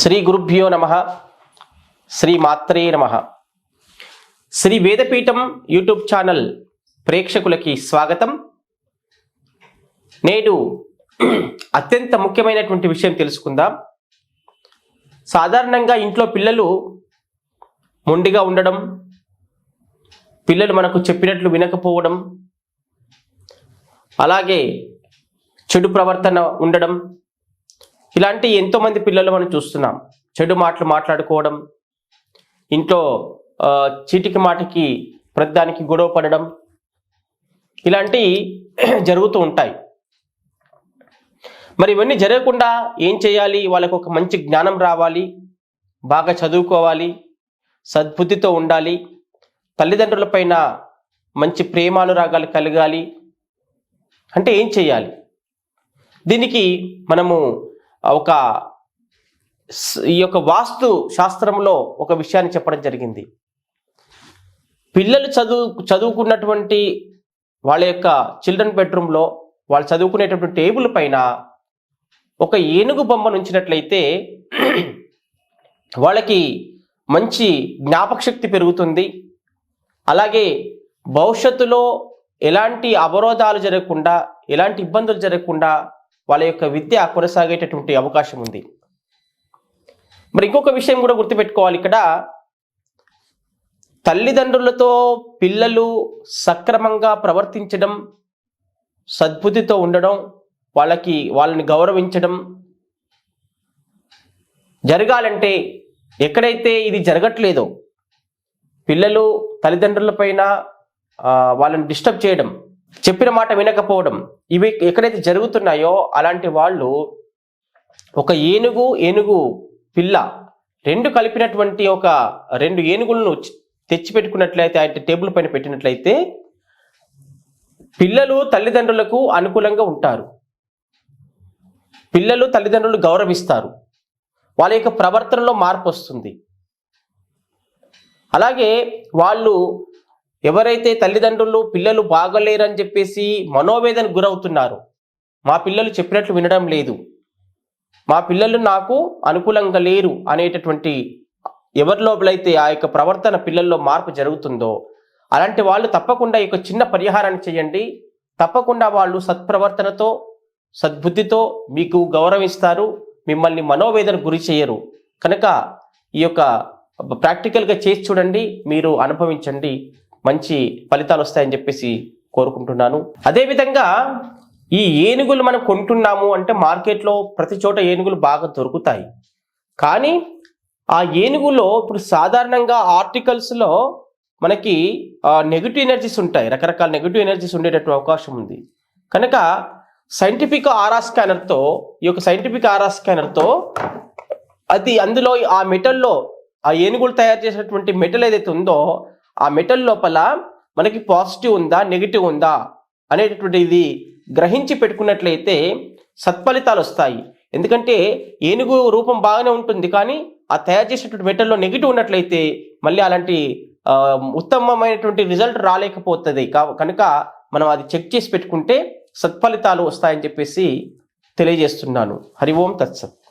శ్రీ గురుభ్యో నమ శ్రీ మాత్రే నమ. శ్రీ వేదపీఠం యూట్యూబ్ ఛానల్ ప్రేక్షకులకి స్వాగతం. నేడు అత్యంత ముఖ్యమైనటువంటి విషయం తెలుసుకుందాం. సాధారణంగా ఇంట్లో పిల్లలు మొండిగా ఉండడం పిల్లలు మనకు చెప్పినట్లు వినకపోవడం అలాగే చెడు ప్రవర్తన ఉండడం ఇలాంటి ఎంతోమంది పిల్లలు మనం చూస్తున్నాం. చెడు మాటలు మాట్లాడుకోవడం ఇంట్లో చీటికి మాటికి ప్రతిదానికి గొడవ పడడం ఇలాంటివి జరుగుతూ ఉంటాయి. మరి ఇవన్నీ జరగకుండా ఏం చేయాలి? వాళ్ళకు ఒక మంచి జ్ఞానం రావాలి బాగా చదువుకోవాలి సద్బుద్ధితో ఉండాలి తల్లిదండ్రులపైన మంచి ప్రేమానురాగాలు కలగాలి. అంటే ఏం చేయాలి? దీనికి మనము ఒక ఈ యొక్క వాస్తు శాస్త్రంలో ఒక విషయాన్ని చెప్పడం జరిగింది. పిల్లలు చదువు చదువుకున్నటువంటి వాళ్ళ యొక్క చిల్డ్రన్ బెడ్రూమ్లో వాళ్ళు చదువుకునేటటువంటి టేబుల్ పైన ఒక ఏనుగు బొమ్మను ఉంచినట్లయితే వాళ్ళకి మంచి జ్ఞాపక శక్తి పెరుగుతుంది. అలాగే భవిష్యత్తులో ఎలాంటి అవరోధాలు జరగకుండా ఎలాంటి ఇబ్బందులు జరగకుండా వాళ్ళ యొక్క విద్య కొనసాగేటటువంటి అవకాశం ఉంది. మరి ఇంకొక విషయం కూడా గుర్తుపెట్టుకోవాలి ఇక్కడ. తల్లిదండ్రులతో పిల్లలు సక్రమంగా ప్రవర్తించడం సద్బుద్ధితో ఉండడం వాళ్ళకి వాళ్ళని గౌరవించడం జరగాలంటే ఎక్కడైతే ఇది జరగట్లేదో పిల్లలు తల్లిదండ్రులపైన పైన వాళ్ళని డిస్టర్బ్ చేయడం చెప్పిన మాట వినకపోవడం ఇవి ఎక్కడైతే జరుగుతున్నాయో అలాంటి వాళ్ళు ఒక ఏనుగు ఏనుగు పిల్ల రెండు కలిపినటువంటి ఒక రెండు ఏనుగులను తెచ్చిపెట్టుకున్నట్లయితే అంటే ఆయన టేబుల్ పైన పెట్టినట్లయితే పిల్లలు తల్లిదండ్రులకు అనుకూలంగా ఉంటారు. పిల్లలు తల్లిదండ్రులు గౌరవిస్తారు. వాళ్ళ యొక్క ప్రవర్తనలో మార్పు వస్తుంది. అలాగే వాళ్ళు ఎవరైతే తల్లిదండ్రులు పిల్లలు బాగలేరని చెప్పేసి మనోవేదన గురవుతున్నారు మా పిల్లలు చెప్పినట్లు వినడం లేదు. మా పిల్లలు నాకు అనుకూలంగా లేరు అనేటటువంటి ఎవరి లోపలైతే ఆ యొక్క ప్రవర్తన పిల్లల్లో మార్పు జరుగుతుందో అలాంటి వాళ్ళు తప్పకుండా ఈ చిన్న పరిహారాన్ని చేయండి. తప్పకుండా వాళ్ళు సత్ప్రవర్తనతో సద్బుద్ధితో మీకు గౌరవిస్తారు మిమ్మల్ని మనోవేదన గురి చేయరు. కనుక ఈ యొక్క ప్రాక్టికల్గా చేసి చూడండి మీరు అనుభవించండి. మంచి ఫలితాలు వస్తాయని చెప్పేసి కోరుకుంటున్నాను. అదేవిధంగా ఈ ఏనుగులు మనం కొంటున్నాము అంటే మార్కెట్లో ప్రతి చోట ఏనుగులు బాగా దొరుకుతాయి. కానీ ఆ ఏనుగులో ఇప్పుడు సాధారణంగా ఆర్టికల్స్లో మనకి నెగిటివ్ ఎనర్జీస్ ఉంటాయి. రకరకాల నెగిటివ్ ఎనర్జీస్ ఉండేటటువంటి అవకాశం ఉంది. కనుక సైంటిఫిక్ ఆరా స్కానర్తో ఈ యొక్క సైంటిఫిక్ ఆరా స్కానర్తో అది అందులో ఆ మెటల్లో ఆ ఏనుగులు తయారు చేసినటువంటి మెటల్ ఏదైతే ఉందో ఆ మెటల్ లోపల మనకి పాజిటివ్ ఉందా నెగిటివ్ ఉందా అనేటటువంటిది గ్రహించి పెట్టుకున్నట్లయితే సత్ఫలితాలు వస్తాయి. ఎందుకంటే ఏనుగు రూపం బాగానే ఉంటుంది కానీ ఆ తయారు చేసినటువంటి మెటల్లో నెగిటివ్ ఉన్నట్లయితే మళ్ళీ అలాంటి ఉత్తమమైనటువంటి రిజల్ట్ రాలేకపోతుంది. కనుక మనం అది చెక్ చేసి పెట్టుకుంటే సత్ఫలితాలు వస్తాయని చెప్పేసి తెలియజేస్తున్నాను. హరి ఓం తత్సత్.